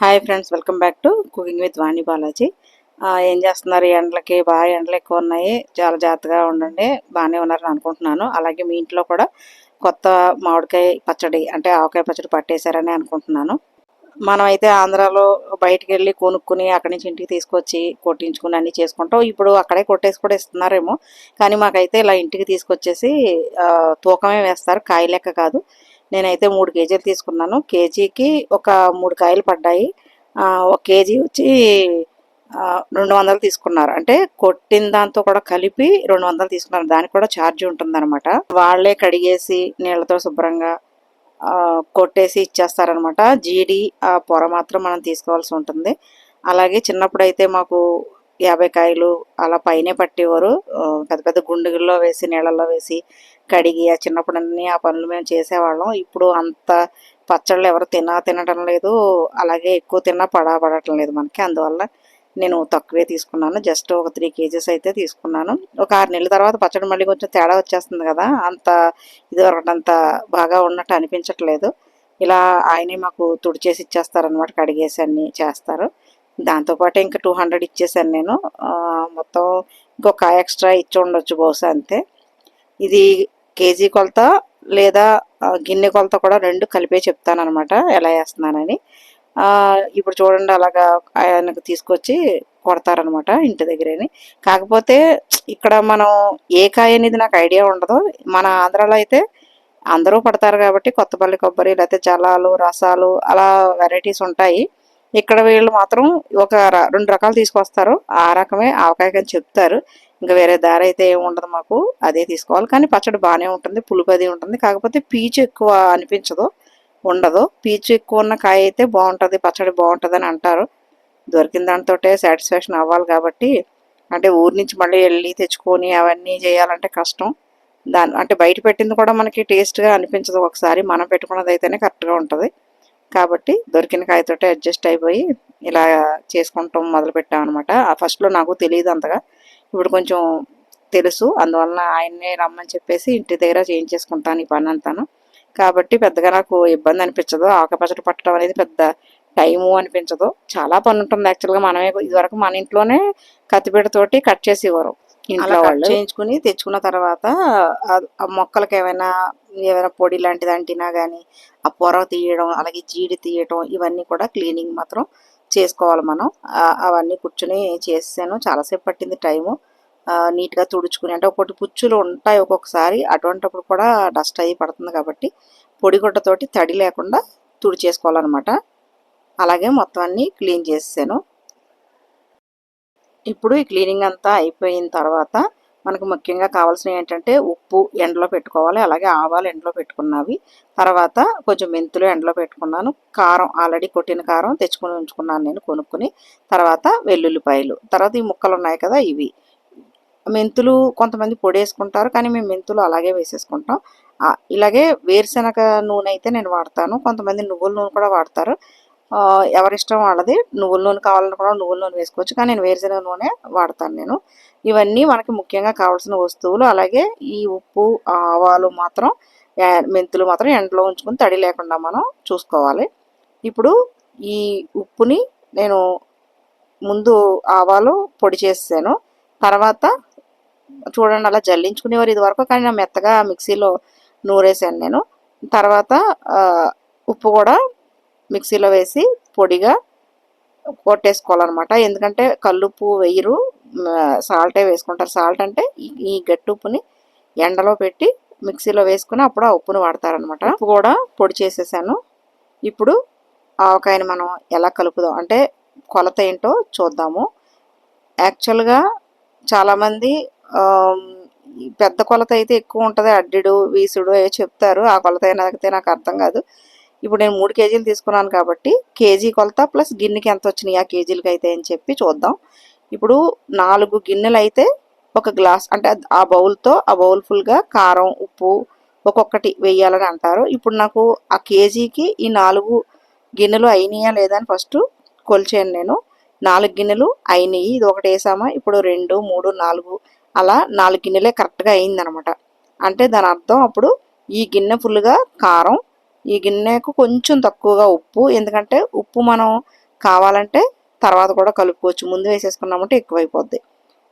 Hi friends welcome back to cooking with Vani Balaji. ఏం చేస్తున్నారు? ఈ ఎండలకి బాగా ఎండలు ఎక్కువ ఉన్నాయి. చాలా జాగ్రత్తగా ఉండండి. బాగానే ఉన్నారని అనుకుంటున్నాను. అలాగే మీ ఇంట్లో కూడా కొత్త మామిడికాయ పచ్చడి అంటే ఆవకాయ పచ్చడి పట్టేశారని అనుకుంటున్నాను. మనం అయితే ఆంధ్రాలో బయటికి వెళ్ళి కొనుక్కుని అక్కడి నుంచి ఇంటికి తీసుకొచ్చి కొట్టించుకుని అన్ని చేసుకుంటాం. ఇప్పుడు అక్కడే కొట్టేసి కూడా ఇస్తున్నారేమో. కానీ మాకైతే ఇలా ఇంటికి తీసుకొచ్చేసి తూకమే వేస్తారు. కాయ లెక్క కాదు. నేనైతే మూడు కేజీలు తీసుకున్నాను. కేజీకి ఒక మూడు కాయలు పడ్డాయి. ఒక కేజీ వచ్చి రెండు వందలు తీసుకున్నారు. అంటే కొట్టిన దాంతో కూడా కలిపి రెండు వందలు తీసుకున్నారు. దానికి కూడా ఛార్జ్ ఉంటుంది వాళ్ళే కడిగేసి నీళ్ళతో శుభ్రంగా కొట్టేసి ఇచ్చేస్తారనమాట. జీడి ఆ పొర మాత్రం మనం తీసుకోవాల్సి ఉంటుంది. అలాగే చిన్నప్పుడైతే మాకు యాభై కాయలు అలా పైనే పట్టేవారు. పెద్ద పెద్ద గుండుగుల్లో వేసి నీళ్ళల్లో వేసి కడిగి ఆ చిన్నప్పుడు అన్ని ఆ పనులు మేము చేసేవాళ్ళం. ఇప్పుడు అంత పచ్చళ్ళు ఎవరు తినా తినడం లేదు. అలాగే ఎక్కువ తిన్నా పడా పడటం లేదు మనకి. అందువల్ల నేను తక్కువే తీసుకున్నాను. జస్ట్ ఒక త్రీ కేజీస్ అయితే తీసుకున్నాను. ఒక ఆరు నెలల తర్వాత పచ్చడి మళ్ళీ కొంచెం తేడా వచ్చేస్తుంది కదా అంత ఇది అంత బాగా ఉన్నట్టు అనిపించట్లేదు. ఇలా ఆయనే మాకు తుడిచేసి ఇచ్చేస్తారనమాట కడిగేసి అన్ని చేస్తారు. దాంతోపాటు ఇంకా టూ హండ్రెడ్ ఇచ్చేసాను నేను. మొత్తం ఇంకొక ఎక్స్ట్రా ఇచ్చి ఉండొచ్చు బహుశా అంతే. ఇది కేజీ కొలత లేదా గిన్నె కొలత కూడా రెండు కలిపే చెప్తాను అనమాట ఎలా వేస్తున్నానని. ఇప్పుడు చూడండి అలాగా ఆయనకు తీసుకొచ్చి కొడతారనమాట ఇంటి దగ్గరని. కాకపోతే ఇక్కడ మనం ఏ కాయ అనేది నాకు ఐడియా ఉండదు. మన ఆంధ్రాలో అయితే అందరూ పడతారు కాబట్టి కొత్తపల్లి కొబ్బరి లేకపోతే జలాలు రసాలు అలా వెరైటీస్ ఉంటాయి. ఇక్కడ వీళ్ళు మాత్రం ఒక రెండు రకాలు తీసుకొస్తారు. ఆ రకమే ఆవకాయ అని చెప్తారు. ఇంకా వేరే దారి అయితే ఏమి ఉండదు మాకు. అదే తీసుకోవాలి. కానీ పచ్చడి బాగానే ఉంటుంది. పులుపు అది ఉంటుంది. కాకపోతే పీచు ఎక్కువ అనిపించదు. ఉండదు. పీచు ఎక్కువ ఉన్న కాయ అయితే బాగుంటుంది పచ్చడి బాగుంటుంది అని అంటారు. దొరికిన దాంతో సాటిస్ఫాక్షన్ అవ్వాలి కాబట్టి అంటే ఊరి నుంచి మళ్ళీ వెళ్ళి తెచ్చుకొని అవన్నీ చేయాలంటే కష్టం. దాని అంటే బయట పెట్టింది కూడా మనకి టేస్ట్గా అనిపించదు. ఒకసారి మనం పెట్టుకున్నది అయితేనే కరెక్ట్గా ఉంటుంది. కాబట్టి దొరికిన కాయతోటే అడ్జస్ట్ అయిపోయి ఇలా చేసుకుంటాం మొదలు పెట్టామన్నమాట ఆ ఫస్ట్లో నాకు తెలియదు అంతగా. ఇప్పుడు కొంచెం తెలుసు. అందువలన ఆయన్నే రమ్మని చెప్పేసి ఇంటి దగ్గర చేయించేసుకుంటాను ఈ పని అంతాను. కాబట్టి పెద్దగా నాకు ఇబ్బంది అనిపించదు. ఆకుపచ్చడి పట్టడం అనేది పెద్ద టైము అనిపించదు. చాలా పని ఉంటుంది యాక్చువల్గా మనమే ఇదివరకు మన ఇంట్లోనే కత్తిపీటతోటి కట్ చేసి ఇవ్వరు ఇంట్లో వాళ్ళు. చేయించుకుని తెచ్చుకున్న తర్వాత ఆ- మొక్కలకి ఏమైనా ఏమైనా పొడి లాంటిది అంటినా కానీ ఆ పొర తీయడం అలాగే జీడి తీయడం ఇవన్నీ కూడా క్లీనింగ్ మాత్రం చేసుకోవాలి మనం. అవన్నీ కూర్చుని చేసాను చాలాసేపు పట్టింది టైము. నీట్గా తుడుచుకుని అంటే ఒకటి పుచ్చులు ఉంటాయి ఒక్కొక్కసారి అటువంటిప్పుడు కూడా డస్ట్ అయ్యి పడుతుంది కాబట్టి పొడి గుడ్డతోటి తడి లేకుండా తుడిచేసుకోవాలన్నమాట. అలాగే మొత్తం అన్నీ క్లీన్ చేసాను ఇప్పుడు ఈ క్లీనింగ్ అంతా అయిపోయిన తర్వాత మనకు ముఖ్యంగా కావాల్సినవి ఏంటంటే ఉప్పు ఎండలో పెట్టుకోవాలి అలాగే ఆవాలు ఎండలో పెట్టుకున్నవి. తర్వాత కొంచెం మెంతులు ఎండలో పెట్టుకున్నాను. కారం ఆల్రెడీ కొట్టిన కారం తెచ్చుకొని ఉంచుకున్నాను నేను కొనుక్కుని. తర్వాత వెల్లుల్లిపాయలు. తర్వాత ఈ ముక్కలు ఉన్నాయి కదా ఇవి. మెంతులు కొంతమంది పొడి వేసుకుంటారు కానీ మేము మెంతులు అలాగే వేసేసుకుంటాం. ఇలాగే వేరుశనగ నూనె అయితే నేను వాడతాను. కొంతమంది నువ్వుల నూనె కూడా వాడతారు. ఎవరిష్టం వాళ్ళది. నువ్వుల నూనె కావాలని కూడా నువ్వుల నూనె వేసుకోవచ్చు కానీ నేను వేరుశనగ నూనె వాడతాను నేను. ఇవన్నీ మనకి ముఖ్యంగా కావాల్సిన వస్తువులు అలాగే ఈ ఉప్పు ఆవాలు మాత్రం మెంతులు మాత్రం ఎండలో ఉంచుకుని తడి లేకుండా మనం చూసుకోవాలి. ఇప్పుడు ఈ ఉప్పుని నేను ముందు ఆవాలు పొడి చేసాను తర్వాత చూడండి అలా జల్లించుకునేవారు ఇది వరకు కానీ నా మెత్తగా మిక్సీలో నూరేసాను నేను. తర్వాత ఉప్పు కూడా మిక్సీలో వేసి పొడిగా కొట్టేసుకోవాలన్నమాట. ఎందుకంటే కల్లుప్పు వేయరు సాల్టే వేసుకుంటారు. సాల్ట్ అంటే ఈ- గట్టి ఉప్పుని ఎండలో పెట్టి మిక్సీలో వేసుకుని అప్పుడు ఆ ఉప్పుని వాడతారనమాట ఉప్పు కూడా పొడి చేసేసాను. ఇప్పుడు ఆవకాయని మనం ఎలా కలుపుదాం అంటే కొలత ఏంటో చూద్దాము. యాక్చువల్గా చాలామంది పెద్ద కొలత అయితే ఎక్కువ ఉంటుంది. అడ్డెడు వీసుడు అవి చెప్తారు. ఆ కొలత అయితే నాకు అర్థం కాదు. ఇప్పుడు నేను మూడు కేజీలు తీసుకున్నాను కాబట్టి కేజీ కొలత ప్లస్ గిన్నెకి ఎంత వచ్చినాయి ఆ కేజీలకి అయితే అని చెప్పి చూద్దాం. ఇప్పుడు నాలుగు గిన్నెలు అయితే ఒక గ్లాస్ అంటే ఆ బౌల్తో ఆ బౌల్ ఫుల్గా కారం ఉప్పు ఒక్కొక్కటి వేయాలని అంటారు. ఇప్పుడు నాకు ఆ కేజీకి ఈ నాలుగు గిన్నెలు అయినాయా లేదా అని ఫస్ట్ కొలిచాను నేను. నాలుగు గిన్నెలు అయినాయి. ఇది ఒకటి వేసామా? ఇప్పుడు రెండు మూడు నాలుగు అలా నాలుగు గిన్నెలే కరెక్ట్గా అయిందనమాట. అంటే దాని అర్థం అప్పుడు ఈ గిన్నె ఫుల్గా కారం ఈ గిన్నెకు కొంచెం తక్కువగా ఉప్పు ఎందుకంటే ఉప్పు మనం కావాలంటే తర్వాత కూడా కలుపుకోవచ్చు. ముందు వేసేసుకున్నామంటే ఎక్కువైపోద్ది.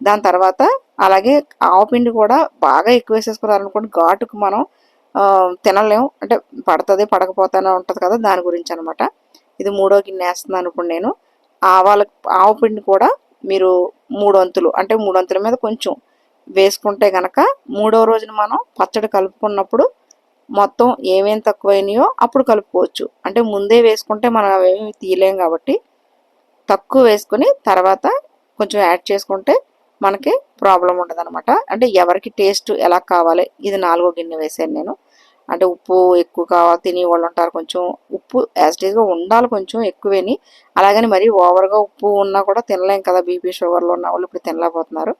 దాని తర్వాత అలాగే ఆవపిండి కూడా బాగా ఎక్కువ వేసేసుకున్నారనుకోండి ఘాటుకు మనం తినలేము తినలేం. అంటే పడుతుంది పడకపోతానే ఉంటుంది కదా దాని గురించి అనమాట ఇది మూడో గిన్నె వేస్తున్నాను ఇప్పుడు నేను. ఆవాల ఆవపిండి కూడా మీరు మూడు వంతులు అంటే మూడు వంతుల మీద కొంచెం వేసుకుంటే గనక మూడో రోజున మనం పచ్చడి కలుపుకున్నప్పుడు మొత్తం ఏమేం తక్కువైనాయో అప్పుడు కలుపుకోవచ్చు. అంటే ముందే వేసుకుంటే మనం అవేమి తీయలేం కాబట్టి తక్కువ వేసుకుని తర్వాత కొంచెం యాడ్ చేసుకుంటే మనకి ప్రాబ్లం ఉండదు అనమాట అంటే ఎవరికి టేస్ట్ ఎలా కావాలి? ఇది నాలుగో గిన్నె వేసాను నేను. అంటే ఉప్పు ఎక్కువ కావాలి తినే వాళ్ళు ఉంటారు కొంచెం ఉప్పు యాజిటీస్గా ఉండాలి కొంచెం ఎక్కువేని. అలాగని మరీ ఓవర్గా ఉప్పు ఉన్నా కూడా తినలేం కదా బీపీ షుగర్లో ఉన్న వాళ్ళు ఇప్పుడు తినలేకపోతున్నారు.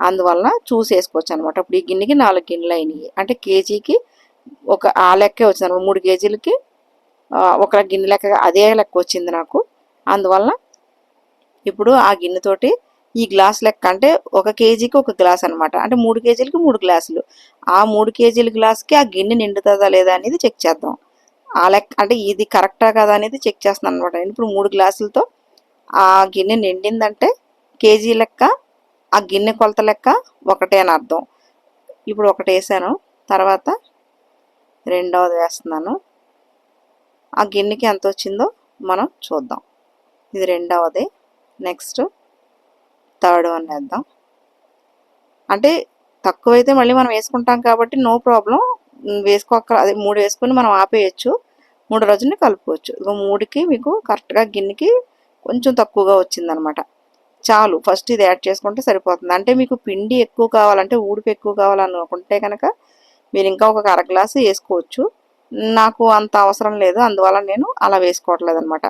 అందువలన చూసేసుకోవచ్చు అనమాట ఇప్పుడు ఈ గిన్నెకి నాలుగు గిన్నెలు అయినాయి. అంటే కేజీకి ఒక ఆ లెక్కే వచ్చింది అనమాట మూడు కేజీలకి ఒక గిన్నె లెక్క అదే లెక్క వచ్చింది నాకు. అందువలన ఇప్పుడు ఆ గిన్నెతోటి ఈ గ్లాస్ లెక్క అంటే ఒక కేజీకి ఒక గ్లాస్ అనమాట అంటే మూడు కేజీలకి మూడు గ్లాసులు. ఆ మూడు కేజీల గ్లాస్కి ఆ గిన్నె నిండుతుందా లేదా అనేది చెక్ చేద్దాం. ఆ లెక్క అంటే ఇది కరెక్టా కదా అనేది చెక్ చేస్తున్నాను అనమాట ఇప్పుడు మూడు గ్లాసులతో ఆ గిన్నె నిండిందంటే కేజీ లెక్క ఆ గిన్నె కొలత లెక్క ఒకటే అని అర్థం. ఇప్పుడు ఒకటి వేసాను. తర్వాత రెండవది వేస్తున్నాను. ఆ గిన్నెకి ఎంత వచ్చిందో మనం చూద్దాం. ఇది రెండవది. నెక్స్ట్ థర్డ్ వన్ వేద్దాం. అంటే తక్కువైతే మళ్ళీ మనం వేసుకుంటాం కాబట్టి నో ప్రాబ్లం. వేసుకోక అదే మూడు వేసుకొని మనం ఆపేయచ్చు. మూడు రోజుల్ని కలుపుకోవచ్చు. ఇక మూడుకి మీకు కరెక్ట్గా గిన్నెకి కొంచెం తక్కువగా వచ్చిందనమాట. చాలు ఫస్ట్ ఇది యాడ్ చేసుకుంటే సరిపోతుంది. అంటే మీకు పిండి ఎక్కువ కావాలంటే ఊడిపి ఎక్కువ కావాలనుకుంటే కనుక మీరు ఇంకా ఒక అర గ్లాసు వేసుకోవచ్చు. నాకు అంత అవసరం లేదు అందువల్ల నేను అలా వేసుకోవట్లేదు అనమాట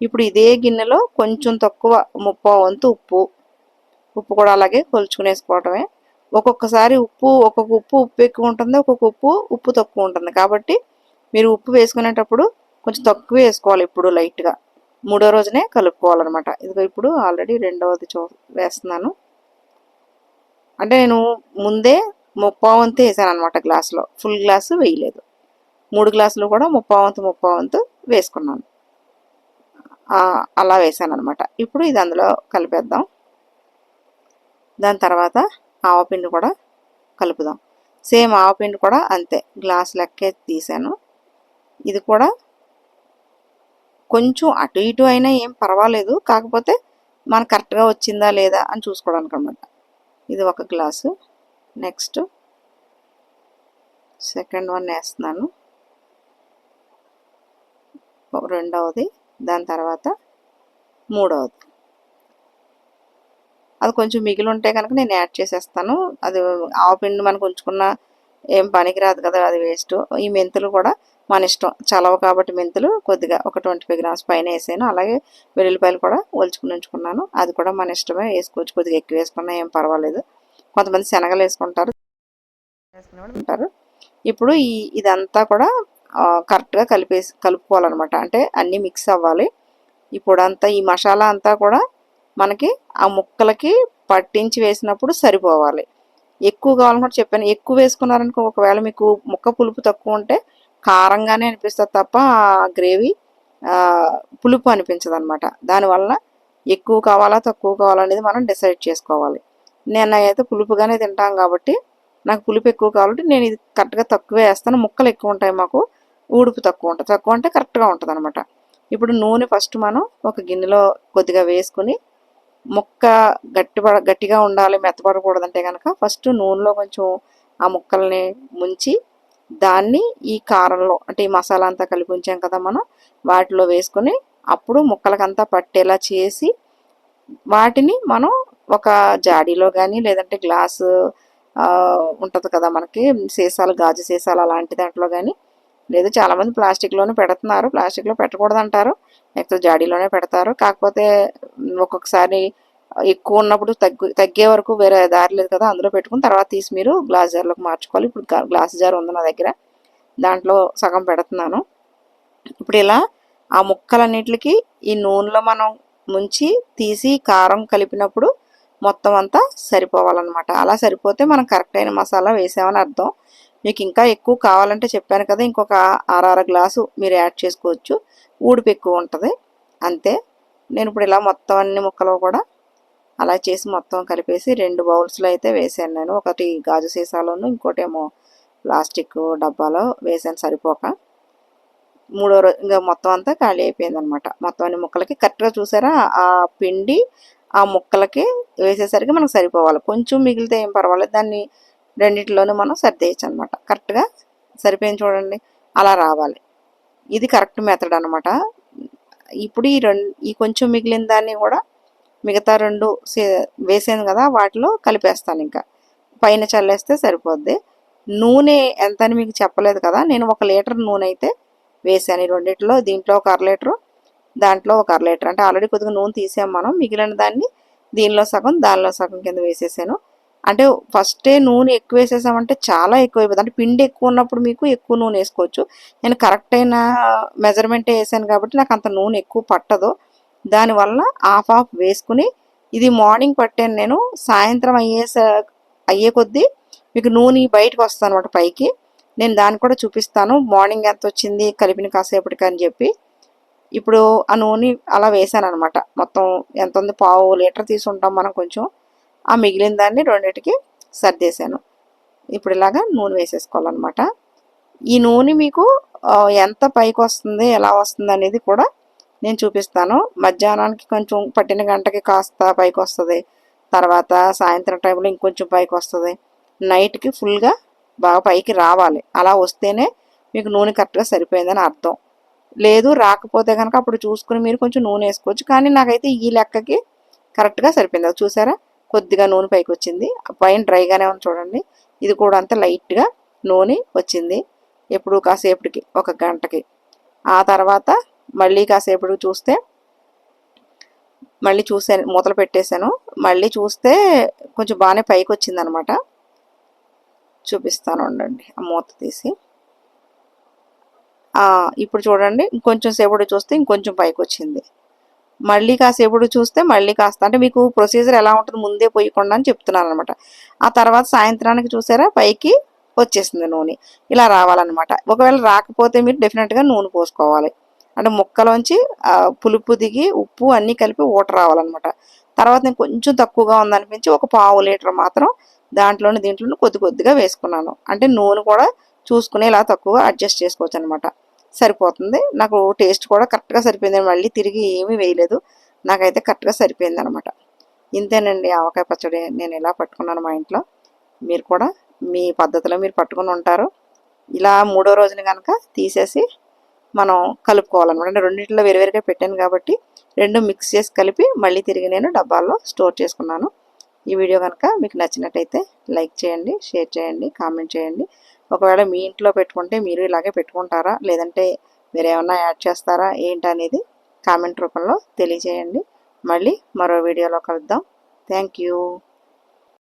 ఇప్పుడు ఇదే గిన్నెలో కొంచెం తక్కువ ముప్పో వంతు ఉప్పు ఉప్పు కూడా అలాగే కొలుచుకునేసుకోవటమే. ఒక్కొక్కసారి ఉప్పు ఒక్కొక్క ఉప్పు ఉప్పు ఎక్కువ ఉంటుంది ఒక్కొక్క ఉప్పు ఉప్పు తక్కువ ఉంటుంది. కాబట్టి మీరు ఉప్పు వేసుకునేటప్పుడు కొంచెం తక్కువ వేసుకోవాలి ఇప్పుడు లైట్గా. మూడో రోజునే కలుపుకోవాలన్నమాట. ఇదిగో ఇప్పుడు ఆల్రెడీ రెండవది చూ వేస్తున్నాను. అంటే నేను ముందే ముప్పావంతు వేసాను అనమాట గ్లాసులో. ఫుల్ గ్లాసు వేయలేదు. మూడు గ్లాసులు కూడా ముప్పావంతు ముప్పావంతు వేసుకున్నాను. అలా వేసాను అనమాట ఇప్పుడు ఇది అందులో కలిపేద్దాం. దాని తర్వాత ఆవపిండి కూడా కలుపుదాం. సేమ్ ఆవపిండి కూడా అంతే. గ్లాస్ లెక్కే తీసాను. ఇది కూడా కొంచెం అటు ఇటు అయినా ఏం పర్వాలేదు. కాకపోతే మనకు కరెక్ట్గా వచ్చిందా లేదా అని చూసుకోవడానికి అనమాట ఇది ఒక గ్లాసు. నెక్స్ట్. సెకండ్ వన్ వేస్తున్నాను. రెండవది. దాని తర్వాత మూడవది. అది కొంచెం మిగిలి ఉంటే కనుక నేను యాడ్ చేసేస్తాను. అది ఆవపిండి మనకు ఉంచుకున్న ఏం పనికిరాదు కదా అది వేస్ట్ ఈ మెంతులు కూడా మన ఇష్టం. చలవ కాబట్టి మెంతులు కొద్దిగా ఒక ట్వంటీ ఫైవ్ గ్రామ్స్ పైన వేసాను. అలాగే వెల్లుల్లిపాయలు కూడా ఒలుచుకుని ఉంచుకున్నాను. అది కూడా మన ఇష్టమే వేసుకోవచ్చు. కొద్దిగా ఎక్కువ వేసుకున్నా ఏం పర్వాలేదు. కొంతమంది శనగలు వేసుకుంటారు. ఉంటారు. ఇప్పుడు ఈ ఇదంతా కూడా కరెక్ట్గా కలిపేసి కలుపుకోవాలన్నమాట. అంటే అన్నీ మిక్స్ అవ్వాలి. ఇప్పుడంతా అంతా ఈ మసాలా అంతా కూడా మనకి ఆ ముక్కలకి పట్టించి వేసినప్పుడు సరిపోవాలి. ఎక్కువ కావాలనుకుంటే చెప్పాను. ఎక్కువ వేసుకున్నారనుకో ఒకవేళ మీకు ముక్క పులుపు తక్కువ ఉంటే కారంగానే అనిపిస్తుంది తప్ప గ్రేవీ పులుపు అనిపించదు అనమాట దానివల్ల ఎక్కువ కావాలా తక్కువ కావాలా అనేది మనం డిసైడ్ చేసుకోవాలి. నేను అయితే పులుపుగానే తింటాం కాబట్టి నాకు పులుపు ఎక్కువ కావాలంటే నేను ఇది కరెక్ట్గా తక్కువే వేస్తాను. ముక్కలు ఎక్కువ ఉంటాయి మాకు ఊడుపు తక్కువ ఉంటుంది. తక్కువ అంటే కరెక్ట్గా ఉంటుంది అనమాట ఇప్పుడు నూనె ఫస్ట్ మనం ఒక గిన్నెలో కొద్దిగా వేసుకుని ముక్క గట్టి గట్టిగా ఉండాలి మెత్తపడకూడదంటే కనుక ఫస్ట్ నూనెలో కొంచెం ఆ ముక్కల్ని ముంచి దాన్ని ఈ కారంలో అంటే ఈ మసాలా అంతా కలిపి ఉంచాం కదా మనం వాటిలో వేసుకొని అప్పుడు ముక్కలకంతా పట్టేలా చేసి వాటిని మనం ఒక జాడీలో కానీ లేదంటే గ్లాసు ఉంటుంది కదా మనకి సీసాలు గాజు సీసాలు అలాంటి దాంట్లో కానీ లేదు చాలామంది ప్లాస్టిక్లోనే పెడుతున్నారు ప్లాస్టిక్లో పెట్టకూడదు అంటారు లేకపోతే జాడీలోనే పెడతారు. కాకపోతే ఒక్కొక్కసారి ఎక్కువ ఉన్నప్పుడు తగ్గు తగ్గే వరకు వేరే దారి లేదు కదా అందులో పెట్టుకుని తర్వాత తీసి మీరు గ్లాస్ జార్లోకి మార్చుకోవాలి. ఇప్పుడు గ్లాస్ జార్ ఉంది నా దగ్గర. దాంట్లో సగం పెడుతున్నాను. ఇప్పుడు ఇలా ఆ ముక్కలన్నిటికి ఈ నూనెలో మనం ముంచి తీసి కారం కలిపినప్పుడు మొత్తం అంతా సరిపోవాలన్నమాట. అలా సరిపోతే మనం కరెక్ట్ అయిన మసాలా వేసామని అర్థం. మీకు ఇంకా ఎక్కువ కావాలంటే చెప్పాను కదా ఇంకొక అర గ్లాసు మీరు యాడ్ చేసుకోవచ్చు. ఊడిపు ఎక్కువ ఉంటుంది. అంతే. నేను ఇప్పుడు ఇలా మొత్తం అన్ని ముక్కలు కూడా అలా చేసి మొత్తం కలిపేసి రెండు బౌల్స్లో అయితే వేసాను నేను. ఒకటి గాజు సీసాలోను ఇంకోటేమో ప్లాస్టిక్ డబ్బాలో వేసాను సరిపోక. మూడో రోజు ఇంకా మొత్తం అంతా ఖాళీ అయిపోయింది అనమాట మొత్తం అన్ని ముక్కలకి కరెక్ట్గా చూసారా? ఆ పిండి ఆ ముక్కలకి వేసేసరికి మనకు సరిపోవాలి. కొంచెం మిగిలితే ఏం పర్వాలేదు. దాన్ని రెండింటిలోనూ మనం సర్దేయచ్చు అనమాట కరెక్ట్గా సరిపోయింది చూడండి. అలా రావాలి. ఇది కరెక్ట్ మెథడ్ అనమాట. ఇప్పుడు ఈ రెండు ఈ కొంచెం మిగిలిన దాన్ని కూడా మిగతా రెండు వేసాను కదా వాటిలో కలిపేస్తాను ఇంకా. పైన చల్లేస్తే సరిపోద్ది. నూనె ఎంత అని మీకు చెప్పలేదు కదా నేను ఒక లీటర్ నూనె అయితే వేసాను. ఈ రెండిట్లో దీంట్లో ఒక అర లీటరు దాంట్లో ఒక అర లీటర్. అంటే ఆల్రెడీ కొద్దిగా నూనె తీసాం మనం. మిగిలిన దాన్ని దీనిలో సగం దానిలో సగం కింద వేసేసాను. అంటే ఫస్టే నూనె ఎక్కువ వేసేసామంటే చాలా ఎక్కువ అయిపోతుంది అంటే పిండి ఎక్కువ ఉన్నప్పుడు మీకు ఎక్కువ నూనె వేసుకోవచ్చు. నేను కరెక్ట్ అయిన మెజర్మెంటే వేసాను కాబట్టి నాకు అంత నూనె ఎక్కువ పట్టదు. దానివల్ల హాఫ్ హాఫ్ వేసుకుని ఇది మార్నింగ్ పట్టాను నేను. సాయంత్రం అయ్యేసా అయ్యే కొద్దీ మీకు నూనె బయటకు వస్తాను అనమాట పైకి. నేను దాన్ని కూడా చూపిస్తాను. మార్నింగ్ ఎంత వచ్చింది కలిపిన కాసేపటికి అని చెప్పి. ఇప్పుడు ఆ నూనె అలా వేసాను అనమాట మొత్తం ఎంత ఉంది? పావు లీటర్ తీసుకుంటాం మనం కొంచెం. ఆ మిగిలిన దాన్ని రెండింటికి సర్దేశాను. ఇప్పుడు ఇలాగా నూనె వేసేసుకోవాలన్నమాట. ఈ నూనె మీకు ఎంత పైకి వస్తుంది ఎలా వస్తుంది అనేది కూడా నేను చూపిస్తాను. మధ్యాహ్నానికి కొంచెం పట్టిన గంటకి కాస్త పైకి వస్తుంది. తర్వాత సాయంత్రం టైంలో ఇంకొంచెం పైకి వస్తుంది. నైట్కి ఫుల్గా బాగా పైకి రావాలి. అలా వస్తేనే మీకు నూనె కరెక్ట్గా సరిపోయిందని అర్థం. లేదు రాకపోతే కనుక అప్పుడు చూసుకుని మీరు కొంచెం నూనె వేసుకోవచ్చు. కానీ నాకైతే ఈ లెక్కకి కరెక్ట్గా సరిపోయింది. చూసారా? కొద్దిగా నూనె పైకి వచ్చింది పైన డ్రైగానే ఉంది చూడండి. ఇది కూడా అంత లైట్గా నూనె వచ్చింది. ఎప్పుడు కాసేపటికి ఒక గంటకి. ఆ తర్వాత మళ్ళీ కాసేపటికి చూస్తే మళ్ళీ చూసాను మూతలు పెట్టేశాను. మళ్ళీ చూస్తే కొంచెం బాగానే పైకి వచ్చింది అనమాట చూపిస్తాను ఉండండి ఆ మూత తీసి. ఇప్పుడు చూడండి ఇంకొంచెం సేపటి చూస్తే ఇంకొంచెం పైకి వచ్చింది మళ్ళీ కాసేపుడు చూస్తే మళ్ళీ కాస్త. అంటే మీకు ప్రొసీజర్ ఎలా ఉంటుంది ముందే పోయకుండా అని చెప్తున్నాను అనమాట ఆ తర్వాత సాయంత్రానికి చూసారా? పైకి వచ్చేసింది నూనె. ఇలా రావాలన్నమాట. ఒకవేళ రాకపోతే మీరు డెఫినెట్గా నూనె పోసుకోవాలి. అంటే ముక్కలోంచి పులుపు దిగి ఉప్పు అన్నీ కలిపి ఊట రావాలన్నమాట. తర్వాత నేను కొంచెం తక్కువగా ఉందనిపించి ఒక పావు లీటర్ మాత్రం దాంట్లోనే దీంట్లోనే కొద్ది కొద్దిగా వేసుకున్నాను. అంటే నూనె కూడా చూసుకుని ఇలా తక్కువ అడ్జస్ట్ చేసుకోవచ్చు అనమాట సరిపోతుంది. నాకు టేస్ట్ కూడా కరెక్ట్గా సరిపోయింది. మళ్ళీ తిరిగి ఏమీ వేయలేదు. నాకైతే కరెక్ట్గా సరిపోయింది అనమాట ఇంతేనండి. ఆవకాయ పచ్చడి నేను ఇలా పట్టుకున్నాను మా ఇంట్లో? మీరు కూడా మీ పద్ధతిలో మీరు పట్టుకుని ఉంటారు. ఇలా మూడో రోజున కనుక తీసేసి మనం కలుపుకోవాలన్నమాట. అంటే రెండింటిలో వేరువేరుగా పెట్టాను కాబట్టి రెండు మిక్స్ చేసి కలిపి మళ్ళీ తిరిగి నేను డబ్బాల్లో స్టోర్ చేసుకున్నాను. ఈ వీడియో కనుక మీకు నచ్చినట్టయితే లైక్ చేయండి షేర్ చేయండి కామెంట్ చేయండి. ఒకవేళ మీ ఇంట్లో పెట్టుకుంటే మీరు ఇలాగే పెట్టుకుంటారా? లేదంటే మీరు ఏమన్నా యాడ్ చేస్తారా? ఏంటనేది కామెంట్ రూపంలో తెలియజేయండి. మళ్ళీ మరో వీడియోలో కలుద్దాం. Thank you